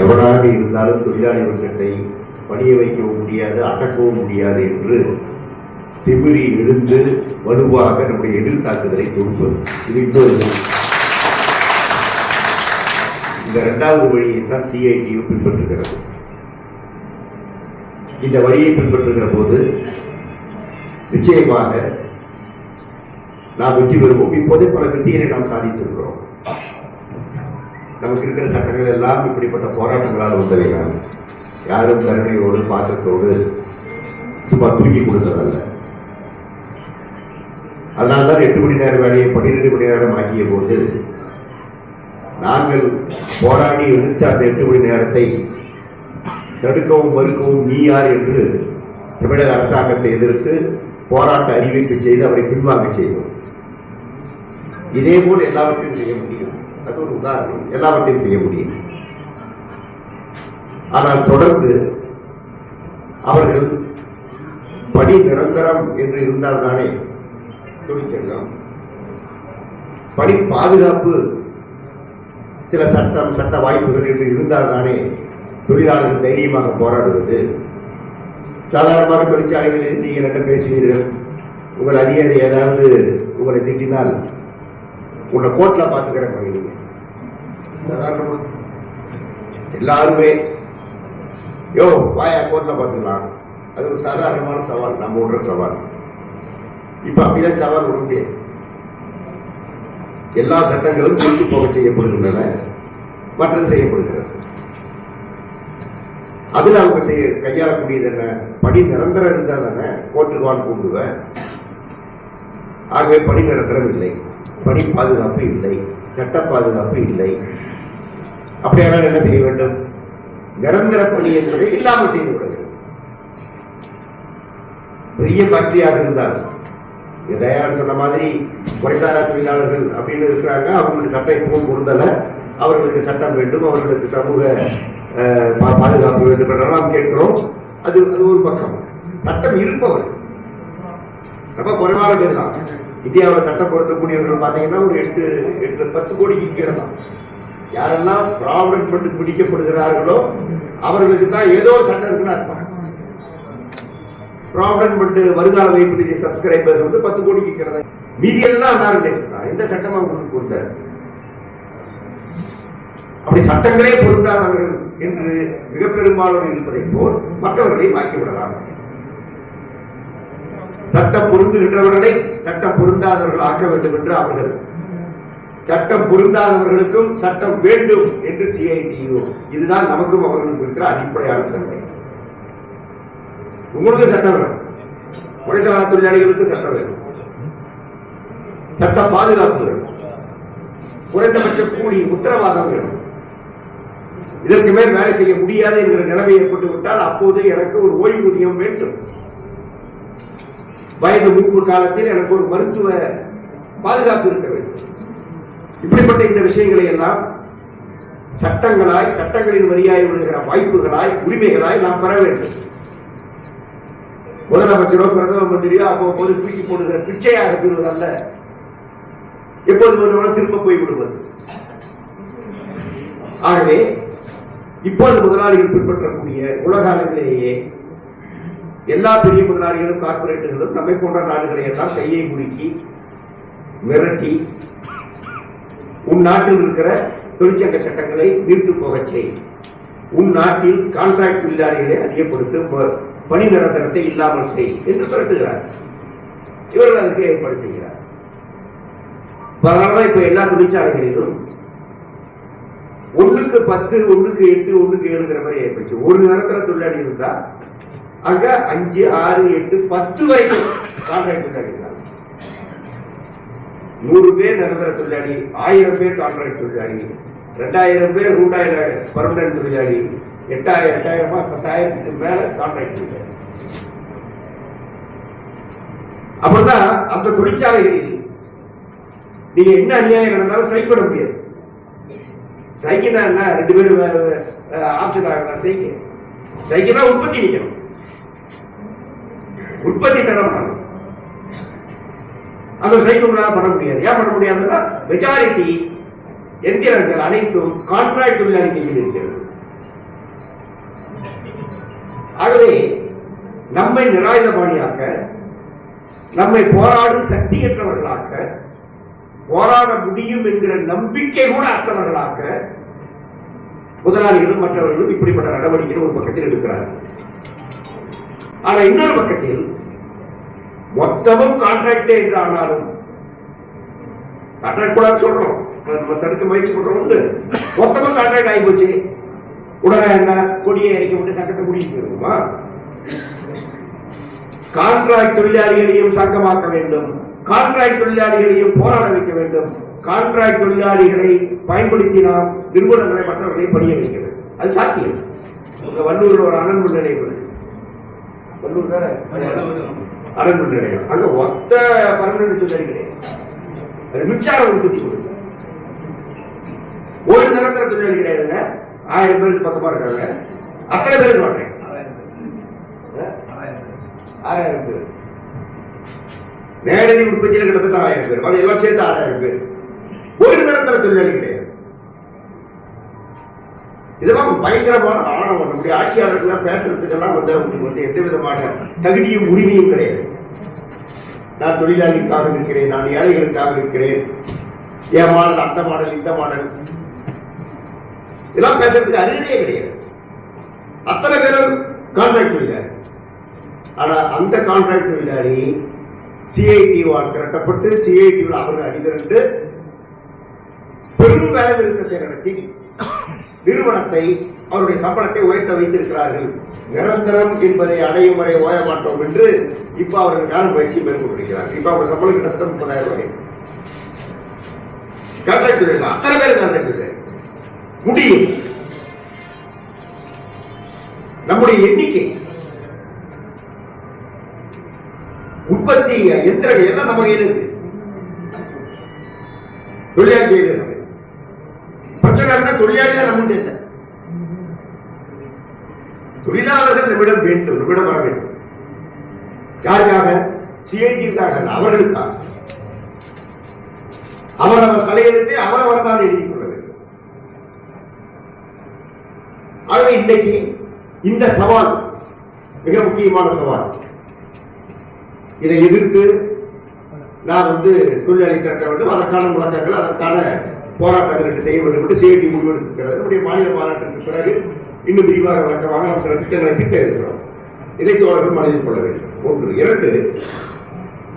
எவனாக இருந்தாலும் தொழிலாளி வர்க்கத்தை பணிய வைக்கவும் முடியாது அடக்கவும் முடியாது என்று திமிரி எழுந்து வலுவாக நம்முடைய எதிர்த்தாக்குதலை தொடுப்பது இது இன்னொரு இந்த இரண்டாவது வழியை தான் சிஐடியு பின்பற்றுகிறது. இந்த வழியை பின்பற்றுகிற போது நிச்சயமாக நாம் வெற்றி பெறுவோம். இப்போதே பல வெற்றிகளை நாம் சாதித்திருக்கிறோம். நமக்கு இருக்கிற சட்டங்கள் எல்லாம் இப்படிப்பட்ட போராட்டங்களால் வந்தவைதான் யாரும் கருணையோடு பாசத்தோடு சும்மா தூக்கி கொடுத்ததல்ல அதனால்தான் எட்டு மணி நேர வேலையை பன்னிரெண்டு மணி நேரம் ஆக்கிய போது நாங்கள் போராடி எடுத்த அந்த எட்டு மணி நேரத்தை தடுக்கவும் மறுக்கவும் நீ யார் என்று தமிழக அரசாங்கத்தை எதிர்த்து போராட்ட அறிவிப்பு செய்து அவரை பின்வாங்க செய்வோம் இதே போல் எல்லாவற்றையும் செய்ய முடியும். அது ஒரு உதாரணம். எல்லாவற்றையும் செய்ய முடியும். ஆனால் தொடர்ந்து அவர்கள் பணி நிரந்தரம் என்று இருந்தால்தானே தொழிற்சங்கம் பணி பாதுகாப்பு சில சட்டம் சட்ட வாய்ப்புகள் என்று இருந்தால்தானே தொழிலாளர்கள் தைரியமாக போராடுவது. சாதாரணமாக தொழிற்சாலைகளில் நீங்கள் என்ன பேசுவீர்கள்? உங்கள் அதிகாரி ஏதாவது உங்களை திட்டினால் உன்னை கோர்ட்ல பார்த்துக்கிறேன் பண்ணுவீங்க சாதாரணமா. எல்லாருமே யோ வாயா கோர்ட்ல பாத்துக்கலாம் அது ஒரு சாதாரணமான சவால் நம்ம விடுற சவால். இப்ப அப்படிலாம் சவால் விட முடியாது. எல்லா சட்டங்களும் திருப்பி போக செய்யப்படுகின்றன. மற்றது செய்யப்படுகிறது. அதுல அவங்க செய்ய கையாளக்கூடியது என்ன? பணி நிரந்தரம் இருந்தால் தானே கோர்ட்டுக்கு வாழ் கூட்டுவேன் ஆகவே பணி நிரந்தரம் இல்லை. பணி பாதுகாப்பு இல்லை சட்ட பாதுகாப்பு இல்லை. அப்படியானால் என்ன செய்ய வேண்டும்? நிரந்தர பணி என்பதை இல்லாமல் செய்து விட வேண்டும். பெரிய ஃபேக்டரியாக இருந்தால் இங்க சொன்ன மாதிரி முறைசாரா தொழிலாளர்கள் அப்படின்னு இருக்கிறாங்க அவங்களுக்கு சட்டம் எப்பவும் பொருந்தல. அவர்களுக்கு சட்டம் வேண்டும் அவர்களுக்கு சமூக பாதுகாப்பு வேண்டும் என்றெல்லாம் கேட்கிறோம். அது அது ஒரு பக்கம். சட்டம் இருப்பவர். ரொம்ப குறைவான பேர் தான். இந்தியாவில் சட்டம் பொருத்தக்கூடியவர்கள் பார்த்தீங்கன்னா ஒரு எட்டு எட்டு பத்து கோடிக்கு கீழே தான் யாரெல்லாம் ப்ராவிடன்ட் ஃபண்ட் பிடிக்கப்படுகிறார்களோ அவர்களுக்கு தான் ஏதோ ஒரு சட்டம் இருக்குன்னு அர்த்தம். ப்ராவிடன்ட் ஃபண்ட் வருங்கால வைப்பு நிதி சப்ஸ்கிரைபர்ஸ் வந்து பத்து கோடிக்கு கீழே தான் மீதி எல்லாம் ஆர்கனைசேஷன் தான். எந்த சட்டமும் அவங்களுக்கு பொருந்தாது. அப்படி சட்டங்களே பொருந்தாதவர்கள் என்று மிக பெரும்பாலும் இருப்பதை போல் மற்றவர்களை மாக்கி விடலாம் சட்டம் பொருந்துகின்றவர்களை சட்டம் பொருந்தாதவர்கள் ஆக்க வேண்டும் என்று அவர்கள். சட்டம் பொருந்தாதவர்களுக்கும் சட்டம் வேண்டும் என்று சிஐடியு இதுதான் நமக்கும் அவர்களுக்கும் இருக்கிற அடிப்படையான சண்டை உங்களுக்கு சட்டம் வேணும். முறைசாரா தொழிலாளிகளுக்கு சட்டம் வேணும். சட்ட பாதுகாப்பு வேணும். குறைந்தபட்ச கூலி உத்தரவாதம் வேணும். இதற்கு மேல் வேலை செய்ய முடியாது என்கிற நிலைமை ஏற்பட்டு விட்டால் அப்போது எனக்கு ஒரு ஓய்வூதியம் வேண்டும். வயது மூப்பு காலத்தில் எனக்கு ஒரு மருத்துவ பாதுகாப்பு இருக்க வேண்டும். இப்படிப்பட்ட இந்த விஷயங்களை எல்லாம் சட்டங்களாய் சட்டங்களின் வரியாய் விழுகிற வாய்ப்புகளாய் உரிமைகளாய் நாம் பெற வேண்டும். முதலமைச்சரோ பிரதம மந்திரியோ அவ்வப்போது தூக்கி போடுகிற பிச்சையாக பெறுவது அல்ல. எப்போது வேண்டுமானாலும் திரும்ப போய் விடுவது. ஆகவே இப்போது முதலாளிகள் பின்பற்றக்கூடிய உலக அளவிலேயே எல்லா பெரிய முதலாளிகளும் கார்பரேட்டுகளும் நம்மை போன்ற நாடுகளை எல்லாம் கையை முறுக்கி மிரட்டி உன் நாட்டில் இருக்கிற தொழிற்சங்க சட்டங்களை நீர்த்து போகச் செய். உன் நாட்டில் கான்ட்ராக்ட் தொழிலாளிகளை அதிகப்படுத்து ப- பணி நிரந்தரத்தை இல்லாமல் செய் என்று திரட்டுகிறார் இவர்கள் அதற்கு ஏற்பாடு செய்கிறார். அதனாலதான் இப்ப எல்லா தொழிற்சாலைகளிலும் ஒண்ணுக்கு பத்து ஒண்ணுக்கு எட்டு ஒண்ணுக்கு ஏழுங்கிற மாதிரி ஏற்படுச்சு ஒரு நிரந்தர தொழிலாளி இருந்தா அங்க அஞ்சு ஆறு எட்டு பத்து வரைக்கும் கான்ட்ராக்ட் தொழிலாளி நூறு பேர் நிரந்தர தொழிலாளி ஆயிரம் பேர் கான்ட்ராக்ட் தொழிலாளி ரெண்டாயிரம் பேர் ரூடாயில பர்மனன்ட் தொழிலாளி எட்டாயிரம் எட்டாயிரமா பத்தாயிரத்துக்கு மேல கான்ட்ராக்ட் தொழிலாளி. அப்பதான் அந்த தொழிற்சாலைகளில் நீங்க என்ன அநியாயம் நடந்தாலும் ஸ்ட்ரைக் பண்ண முடியாது. ஸ்ட்ரைக்குனா என்ன? ரெண்டு பேரும் ஆப்ஷன் ஆகலாம். ஸ்ட்ரைக்கு ஸ்ட்ரைக்குனா உற்பத்தி நிற்கணும் உற்பத்தி தடை அந்த ஸ்ட்ரைக் பண்ண முடியாது. ஏன் பண்ண முடியாதுன்னா மெஜாரிட்டி எந்திரங்கள் அனைத்தும் கான்ட்ராக்ட் தொழிலாளிகள் இருக்கிறது. ஆகவே நம்மை நிராயுதபாணியாக்க நம்மை போராடும் சக்தியற்றவர்களாக்க போராட முடியும் என்கிற நம்பிக்கை கூட அற்றவர்களாக்க முதலாளிகளும் மற்றவர்களும் இப்படிப்பட்ட நடவடிக்கைகள் ஒரு பக்கத்தில் எடுக்கிறார்கள். ஆனா இன்னொரு பக்கத்தில் மொத்தமும் கான்ட்ராக்டே என்று ஆனாலும் கான்ட்ராக்ட் கூட சொல்றோம். நம்ம தடுக்க முயற்சி பண்றோம். உண்டு. மொத்தமும் கான்ட்ராக்ட் ஆகி போச்சு உடனே என்ன? கொடியை இறக்கி விட்டு சட்டத்தை முடிச்சுட்டு போயிருக்குமா கான்ட்ராக்ட் தொழிலாளிகளையும் சங்கமாக்க வேண்டும். கான்ட்ராக்ட் தொழிலாளிகளையும் போராட வைக்க வேண்டும். கான்ட்ராக்ட் தொழிலாளிகளை பயன்படுத்தி நாம் நிறுவனங்களை மற்றவர்களை பணிய வைக்கிறது அது சாத்தியம். உங்க வள்ளூர்ல ஒரு அனல் நிலையம் அனல் நிலையம் அங்க ஒத்த பர்மனன்ட் தொழிலாளி கிடையாது மின்சார உற்பத்தி ஒரு நிரந்தர தொழிலாளி கிடையாதுங்க ஆயிரம் பேருக்கு பக்கமா இருக்காங்க. அத்தனை பேருக்கு மாட்டேன் ஆறாயிரம் பேர். நேரடி உற்பத்தியில் கிட்டத்தட்ட ஆயிரம் பேர். எல்லாம் சேர்த்து ஆறாயிரம் பேர். ஒரு நிரந்தர தொழிலாளி கிடையாது. இதெல்லாம் பயங்கரமான ஆணவம் நம்முடைய ஆட்சியாளர்கள் பேசுறதுக்கெல்லாம் வந்து அவங்களுக்கு வந்து எந்த விதமான தகுதியும் உரிமையும் கிடையாது. நான் தொழிலாளிக்காக இருக்கிறேன் நான் ஏழைகளுக்காக இருக்கிறேன். என் மாடல் அந்த மாடல் இந்த மாடல். இதெல்லாம் பேசுறதுக்கு அருகதையே கிடையாது. அத்தனை பேரும் கான்ட்ராக்ட் தொழிலாளி ஆனா அந்த கான்ட்ராக்ட் தொழிலாளி சிஐடி திரட்டப்பட்டு சிஐடியில் அவர்கள் அணிதிரண்டு பெரும் வேலை நிறுத்தத்தை நடத்தி நிறுவனத்தை அவருடைய சம்பளத்தை உயர்த்த வைத்திருக்கிறார்கள். நிரந்தரம் என்பதை அடையும் வரை ஓய மாட்டோம் என்று இப்ப அவர்களுக்கான முயற்சி மேற்கொண்டிருக்கிறார்கள் இப்ப அவங்க சம்பளம் கிட்டத்தட்ட முப்பதாயிரம் ரூபாய் கான்ட்ராக்ட் தொழில் அத்தனை பேர் கான்ட்ராக்ட் தொழில். முடியும். நம்முடைய எண்ணிக்கை. உற்பத்தி எந்திரங்கள் எல்லாம் நம்ம இருக்கு. தொழிலாளி கையில் இருக்கு பிரச்சனை இருந்தா தொழிலாளி இல்லை. தொழிலாளர்கள் நம்மிடம் வேண்டும் நம்மிடம் வர வேண்டும். யாருக்காக? சிஐடிக்காக அவர்களுக்காக. அவரவர் தலையெழுத்தை அவரவர் தான் எழுதி கொள்ள வேண்டும். ஆகவே இன்றைக்கு இந்த சவால் மிக முக்கியமான சவால். இதை எதிர்த்து நான் வந்து தொழிலாளி கட்ட வேண்டும். அதற்கான முழக்கங்கள் அதற்கான போராட்டங்களுக்கு செய்ய வேண்டும் என்று சிஐடி முடிவெடுக்கிறது நம்முடைய மாநில மாநாட்டிற்கு பிறகு இன்னும் விரிவாக விளக்கமாக நாம் சில திட்டங்களை திட்ட இருக்கிறோம். இதை தோழர்கள் மனதில் கொள்ள வேண்டும். ஒன்று இரண்டு